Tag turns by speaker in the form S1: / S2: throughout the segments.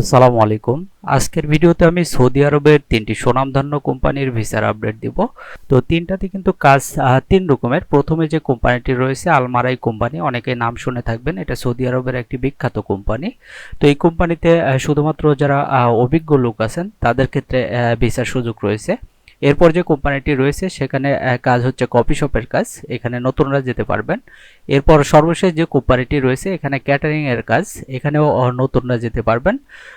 S1: আসসালামু আলাইকুম। আজকের ভিডিওতে আমি সৌদি আরবের তিনটি সুনামধন্য কোম্পানির ভিসার আপডেট দিব। তো তিনটাতে কিন্তু কাজ তিন রকমের। প্রথমে যে কোম্পানিটি রয়েছে, আলমারাই কোম্পানি অনেকে নাম শুনে থাকবেন, এটা সৌদি আরবের একটি বিখ্যাত কোম্পানি। তো এই কোম্পানিতে শুধুমাত্র যারা অভিজ্ঞ লোক আছেন, তাদের ক্ষেত্রে ভিসার সুযোগ রয়েছে। এরপর যে কোম্পানিটি রয়েছে, সেখানে কাজ হচ্ছে কফি শপের কাজ, এখানে নতুনরা যেতে পারবেন। এরপর সর্বশেষ যে কোম্পানিটি রয়েছে, এখানে ক্যাটারিং এর কাজ, এখানেও নতুনরা যেতে পারবেন।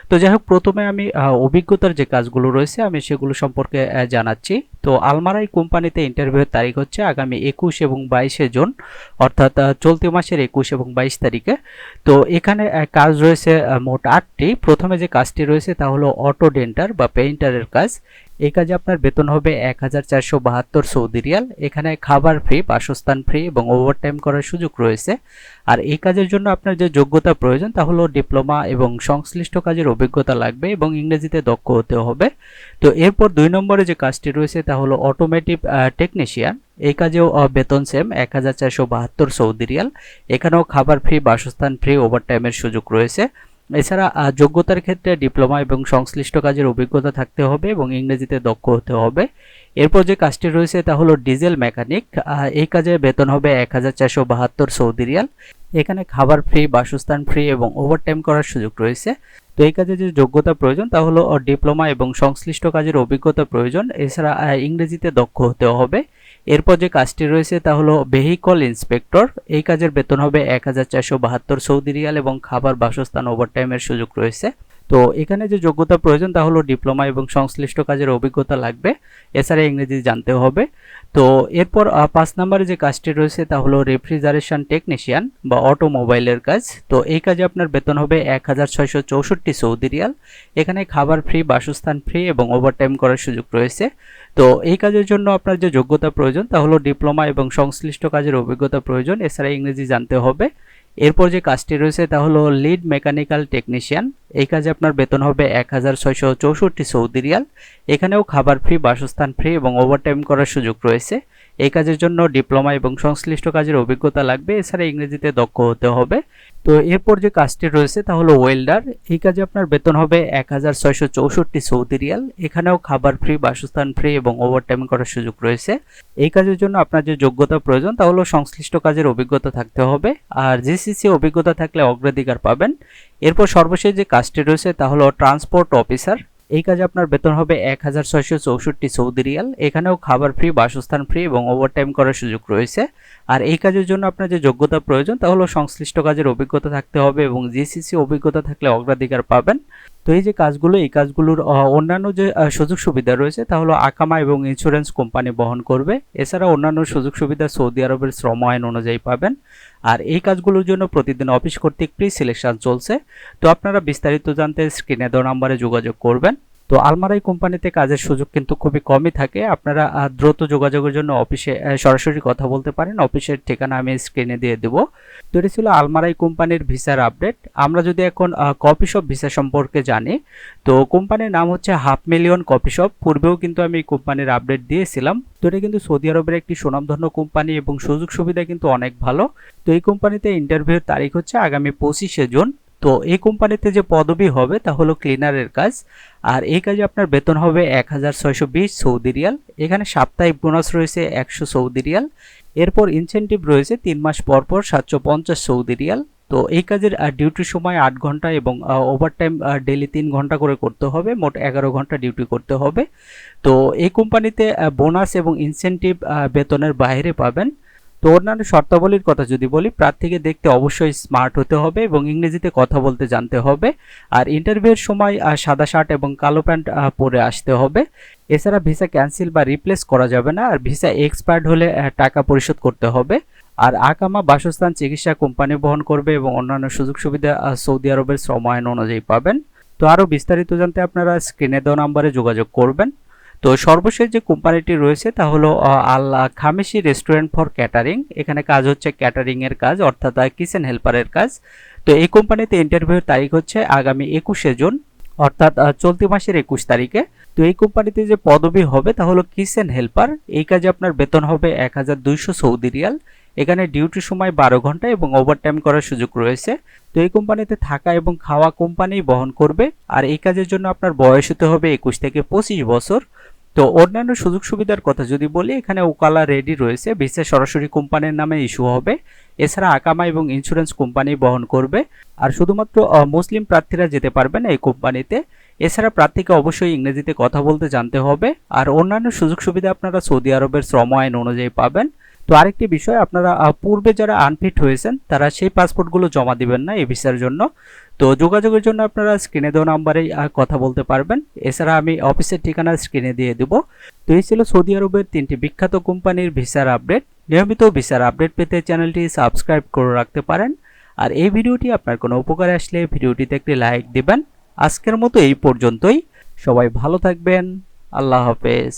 S1: তো যাই হোক, প্রথমে আমি অভিজ্ঞতার যে কাজগুলো রয়েছে, আমি সেগুলো সম্পর্কে জানাচ্ছি। তো আলমারাই কোম্পানিতে ইন্টারভিউয়ের তারিখ হচ্ছে আগামী একুশ এবং বাইশে জুন, অর্থাৎ চলতি মাসের একুশ এবং বাইশ তারিখে। তো এখানে কাজ রয়েছে মোট আটটি। প্রথমে যে কাজটি রয়েছে তা হলো অটো ডেন্টার বা পেইন্টারের কাজ। এই কাজে আপনার বেতন হবে এক হাজার চারশো বাহাত্তর সৌদি রিয়াল। এখানে খাবার ফ্রি বাসস্থান ফ্রি এবং ওভারটাইম করার সুযোগ রয়েছে। আর এই কাজের জন্য আপনার যে যোগ্যতা প্রয়োজন, তা হলো ডিপ্লোমা এবং সংশ্লিষ্ট কাজের অভিজ্ঞতা লাগবে এবং ইংরেজিতে দক্ষ হতে হবে। তো এরপর দুই নম্বরে যে কাজটি রয়েছে, তা হলো অটোমেটিভ টেকনিশিয়ান এই কাজেও বেতন সেম এক হাজার চারশো বাহাত্তর সৌদি রিয়াল। এখানেও খাবার ফ্রি বাসস্থান ফ্রি ওভারটাইমের সুযোগ রয়েছে। এছাড়া যোগ্যতার ক্ষেত্রে ডিপ্লোমা এবং সংশ্লিষ্ট কাজের অভিজ্ঞতা থাকতে হবে এবং ইংরেজিতে দক্ষ হতে হবে। এরপর যে কাজটি রয়েছে, তা হলো ডিজেল মেকানিক। এই কাজে বেতন হবে এক হাজার চারশো বাহাত্তর সৌদি রিয়াল। এখানে খাবার ফ্রি, বাসস্থান ফ্রি এবং ওভারটাইম করার সুযোগ রয়েছে। তো এই কাজে যে যোগ্যতা প্রয়োজন, তা হলো ডিপ্লোমা এবং সংশ্লিষ্ট কাজের অভিজ্ঞতা প্রয়োজন। এছাড়া ইংরেজিতে দক্ষ হতে হবে। এরপর যে কাজটি রয়েছে তা হলো ভেহিকল ইন্সপেক্টর এই কাজের বেতন হবে এক হাজার চারশো বাহাত্তর সৌদি রিয়াল এবং খাবার বাসস্থান ওভারটাইমের সুযোগ রয়েছে। তো এখানে যে যোগ্যতা প্রয়োজন তা হলো ডিপ্লোমা এবং সংশ্লিষ্ট কাজের অভিজ্ঞতা লাগবে। এছাড়া ইংরেজি জানতে হবে। তো এরপর পাঁচ নম্বরে যে কাজটি রয়েছে তা হলো রেফ্রিজারেশন টেকনিশিয়ান বা অটোমোবাইলের কাজ। তো এই কাজে আপনার বেতন হবে এক হাজার ছয়শো চৌষট্টি সৌদি রিয়াল। এখানে খাবার ফ্রি, বাসস্থান ফ্রি এবং ওভারটাইম করার সুযোগ রয়েছে। তো এই কাজের জন্য আপনার যে যোগ্যতা প্রয়োজন তা হলো ডিপ্লোমা এবং সংশ্লিষ্ট কাজের অভিজ্ঞতা প্রয়োজন। এছাড়া ইংরেজি জানতে হবে। এরপর যে কাজটি রয়েছে তা হলো লিড মেকানিক্যাল টেকনিশিয়ান। এই কাজে আপনার বেতন হবে এক হাজার ছয়শো চৌষট্টি সৌদি রিয়াল। এখানেও খাবার ফ্রি বাসস্থান ফ্রি এবং ওভারটাইম করার সুযোগ রয়েছে। এই কাজের জন্য ডিপ্লোমা এবং সংশ্লিষ্ট কাজের অভিজ্ঞতা লাগবে। এছাড়া ইংরেজিতে দক্ষ হতে হবে। তো এরপর যে কাজটি রয়েছে তা হলো ওয়েল্ডার এই কাজে আপনার বেতন হবে এক হাজার ছয়শো চৌষট্টি সৌদি রিয়াল। এখানেও খাবার ফ্রি বাসস্থান ফ্রি এবং ওভারটাইম করার সুযোগ রয়েছে। এই কাজের জন্য আপনার যে যোগ্যতা প্রয়োজন তা হলো সংশ্লিষ্ট কাজের অভিজ্ঞতা থাকতে হবে। আর জিসিসি অভিজ্ঞতা থাকলে অগ্রাধিকার পাবেন। এরপর সর্বশেষ যে কাজটি রয়েছে, তা হলো ট্রান্সপোর্ট অফিসার এই কাজে আপনার বেতন হবে এক হাজার ছয়শো চৌষট্টি সৌদি রিয়াল। এখানেও খাবার ফ্রি বাসস্থান ফ্রি এবং ওভারটাইম করার সুযোগ রয়েছে। আর এই কাজের জন্য আপনার যে যোগ্যতা প্রয়োজন, তা হলো সংশ্লিষ্ট কাজের অভিজ্ঞতা থাকতে হবে এবং জিসিসি অভিজ্ঞতা থাকলে অগ্রাধিকার পাবেন। তো এই যে কাজগুলো, এই কাজগুলোর অন্যান্য যে সুযোগ সুবিধা রয়েছে, তা হলো আকামা এবং ইন্স্যুরেন্স কোম্পানি বহন করবে। এছাড়া অন্যান্য সুযোগ সুবিধা সৌদি আরবের শ্রম আইন অনুযায়ী পাবেন। আর এই কাজগুলোর জন্য প্রতিদিন অফিস কর্তৃক প্রি সিলেকশন চলছে। তো আপনারা বিস্তারিত জানতে স্ক্রিনে দেওয়া নাম্বারে যোগাযোগ করবেন। তো আলমারাই কোম্পানিতে কাজের সুযোগ কিন্তু খুবই কমই থাকে। আপনারা দ্রুত যোগাযোগের জন্য অফিসে সরাসরি কথা বলতে পারেন। অফিসের ঠিকানা আমি স্ক্রিনে দিয়ে দেবো। তো এটি ছিল আলমারাই কোম্পানির ভিসার আপডেট আমরা যদি এখন কপি শপ ভিসা সম্পর্কে জানি, তো কোম্পানির নাম হচ্ছে হাফ মিলিয়ন কপি শপ। পূর্বেও কিন্তু আমি এই কোম্পানির আপডেট দিয়েছিলাম। তো এটা কিন্তু সৌদি আরবের একটি সুনামধন্য কোম্পানি এবং সুযোগ সুবিধা কিন্তু অনেক ভালো। তো এই কোম্পানিতে ইন্টারভিউর তারিখ হচ্ছে আগামী পঁচিশে জুন। তো এই কোম্পানিতে যে পদবি হবে তা হলো ক্লিনারের কাজ। আর এই কাজে আপনার বেতন হবে এক হাজার ছয়শো বিশ সৌদি রিয়াল। এখানে সাপ্তাহিক বোনাস রয়েছে একশো সৌদি রিয়াল। এরপর ইনসেনটিভ রয়েছে তিন মাস পর পর সাতশো পঞ্চাশ সৌদি রিয়াল। তো এই কাজের ডিউটির সময় আট ঘণ্টা এবং ওভারটাইম ডেলি তিন ঘণ্টা করে করতে হবে। মোট এগারো ঘণ্টা ডিউটি করতে হবে। তো এই কোম্পানিতে বোনাস এবং ইনসেনটিভ বেতনের বাইরে পাবেন। তো অন্যান্য শর্তাবলীর কথা যদি বলি, প্রার্থীকে দেখতে অবশ্যই স্মার্ট হতে হবে এবং ইংরেজিতে কথা বলতে জানতে হবে। আর ইন্টারভিউয়ের সময় সাদা শার্ট এবং কালো প্যান্ট পরে আসতে হবে। এছাড়া ভিসা ক্যান্সেল বা রিপ্লেস করা যাবে না। আর ভিসা এক্সপায়ার্ড হলে টাকা পরিশোধ করতে হবে। আর আকামা বাসস্থান চিকিৎসা কোম্পানি বহন করবে এবং অন্যান্য সুযোগ সুবিধা সৌদি আরবের শ্রম আইন অনুযায়ী পাবেন। তো আরও বিস্তারিত জানতে আপনারা স্ক্রিনে দেওয়া নাম্বারে যোগাযোগ করবেন। তো সর্বশেষ যে কোম্পানিটি রয়েছে তা হলো আহ, Al Khameshi restaurant for catering. এখানে কাজ হচ্ছে ক্যাটারিং এর কাজ অর্থাৎ কিচেন হেল্পারের কাজ। তো এই কোম্পানিতে ইন্টারভিউর তারিখ হচ্ছে আগামী একুশে জুন অর্থাৎ চলতি মাসের একুশ তারিখে। তো এই কোম্পানিতে যে পদবি হবে তা হলো কিচেন হেল্পার। এই কাজে আপনার বেতন হবে এক হাজার দুইশো সৌদি রিয়াল। এখানে ডিউটির সময় বারো ঘণ্টা এবং ওভারটাইম করার সুযোগ রয়েছে। তো এই কোম্পানিতে থাকা এবং খাওয়া কোম্পানি বহন করবে। আর এই কাজের জন্য আপনার বয়স হতে হবে একুশ থেকে পঁচিশ বছর। তো অন্যান্য সুযোগ সুবিধার কথা যদি বলি, এখানে ওকালা রেডি রয়েছে। ভিসা সরাসরি কোম্পানির নামে ইস্যু হবে। এছাড়া আকামা এবং ইন্স্যুরেন্স কোম্পানি বহন করবে। আর শুধুমাত্র মুসলিম প্রার্থীরা যেতে পারবেন এই কোম্পানিতে। এছাড়া প্রার্থীকে অবশ্যই ইংরেজিতে কথা বলতে জানতে হবে। আর অন্যান্য সুযোগ সুবিধা আপনারা সৌদি আরবের শ্রম আইন অনুযায়ী পাবেন। তো আরেকটি বিষয়, আপনারা পূর্বে যারা আনফিট হয়েছেন, তারা সেই পাসপোর্টগুলো জমা দিবেন না এই ভিসার জন্য। তো যোগাযোগের জন্য আপনারা স্ক্রিনে দেওয়া নাম্বারেই আহ, কথা বলতে পারবেন। এছাড়া আমি অফিসের ঠিকানা স্ক্রিনে দিয়ে দেবো। তো এই ছিল সৌদি আরবের তিনটি বিখ্যাত কোম্পানির ভিসার আপডেট। নিয়মিত ভিসার আপডেট পেতে চ্যানেলটি সাবস্ক্রাইব করে রাখতে পারেন। আর এই ভিডিওটি আপনার কোনো উপকারে আসলে ভিডিওটিতে একটি লাইক দিবেন। আজকের মতো এই পর্যন্তই। সবাই ভালো থাকবেন। আল্লাহ হাফেজ।